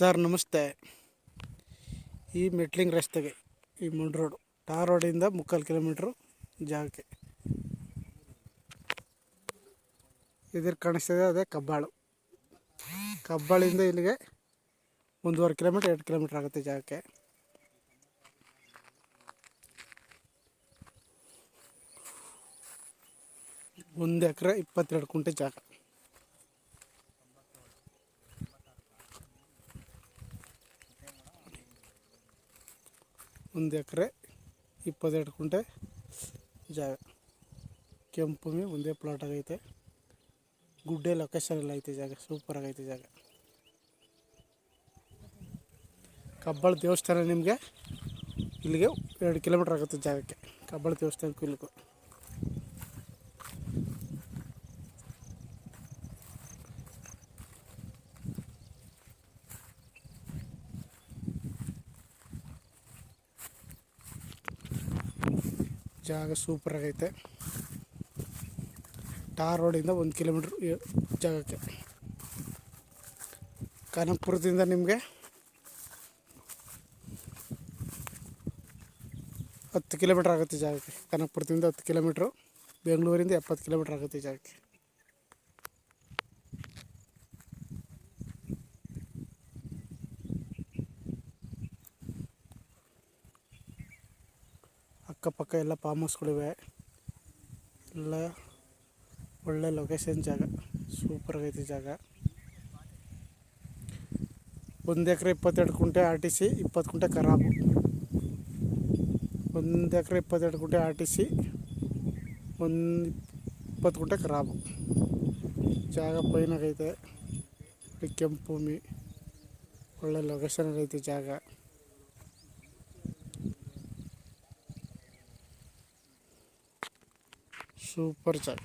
Sir ನಮಸ್ತೆ. ಈ metalling ರಸ್ತೆಗೆ ಈ ಮುಂಡ್ ರೋಡು, ಟಾರ್ ರೋಡಿಂದ ಮುಕ್ಕಾಲು ಕಿಲೋಮೀಟ್ರು ಜಾಗಕ್ಕೆ. ಇದ್ರ ಕಾಣಿಸ್ತಿದೆ, ಅದೇ ಕಬ್ಬಾಳು. ಕಬ್ಬಾಳಿಂದ ಇಲ್ಲಿಗೆ ಒಂದೂವರೆ ಕಿಲೋಮೀಟ್ರ್, ಎರಡು ಕಿಲೋಮೀಟ್ರ್ ಆಗುತ್ತೆ ಜಾಗಕ್ಕೆ. ಒಂದು ಎಕರೆ ಇಪ್ಪತ್ತೆರಡು ಕುಂಟೆ ಜಾಗ. ಒಂದು ಎಕರೆ, ಇಪ್ಪತ್ತೆರಡು ಕುಂಟೆ ಜಾಗ. ಕೆಂಪು ಒಂದೇ ಪ್ಲಾಟ್ ಆಗೈತೆ. ಗುಡ್ಡೆ ಲೊಕೇಶನ್ ಎಲ್ಲ ಐತೆ ಜಾಗ ಸೂಪರ್ ಆಗೈತೆ ಜಾಗ. ಕಬ್ಬಾಳ ದೇವಸ್ಥಾನ ನಿಮಗೆ ಇಲ್ಲಿಗೆ ಎರಡು ಕಿಲೋಮೀಟ್ರ್ ಆಗುತ್ತೆ ಜಾಗಕ್ಕೆ. ಕಬ್ಬಾಳ ದೇವಸ್ಥಾನಕ್ಕೂ ಇಲ್ಲಿಗೂ. ಜಾಗ ಸೂಪರ್ ಆಗೈತೆ. ಟಾರ್ ರೋಡಿಂದ ಒಂದು ಕಿಲೋಮೀಟ್ರ್ ಜಾಗಕ್ಕೆ. ಕನಕಪುರದಿಂದ ನಿಮಗೆ ಹತ್ತು ಕಿಲೋಮೀಟ್ರ್ ಆಗುತ್ತೆ ಜಾಗಕ್ಕೆ. ಕನಕಪುರದಿಂದ ಹತ್ತು ಕಿಲೋಮೀಟ್ರು ಬೆಂಗಳೂರಿಂದ ಎಪ್ಪತ್ತು ಕಿಲೋಮೀಟ್ರ್ ಆಗುತ್ತೆ ಜಾಗಕ್ಕೆ. ಅಕ್ಕಪಕ್ಕ ಎಲ್ಲ ಫಾರ್ಮ್ ಹೌಸ್ಗಳಿವೆ ಎಲ್ಲ ಒಳ್ಳೆ ಲೊಕೇಶನ್ ಜಾಗ ಸೂಪರ್ ಆಗೈತೆ ಜಾಗ. ಒಂದು ಎಕರೆ ಇಪ್ಪತ್ತೆರಡು ಕುಂಟೆ ಆರ್ ಟಿ ಸಿ ಇಪ್ಪತ್ತು ಕುಂಟೆ ಖರಾಬು ಒಂದು ಎಕರೆ ಇಪ್ಪತ್ತೆರಡು ಕುಂಟೆ ಆರ್ ಟಿ ಸಿ ಒಂದು ಇಪ್ಪತ್ತು ಕುಂಟೆ ಖರಾಬು ಜಾಗ ಪೈನಾಗೈತೆ ಕೆಂಪು ಭೂಮಿ, ಒಳ್ಳೆ ಲೊಕೇಶನ್ ಐತೆ ಜಾಗ. ಸೂಪರ್ ಜಾಗ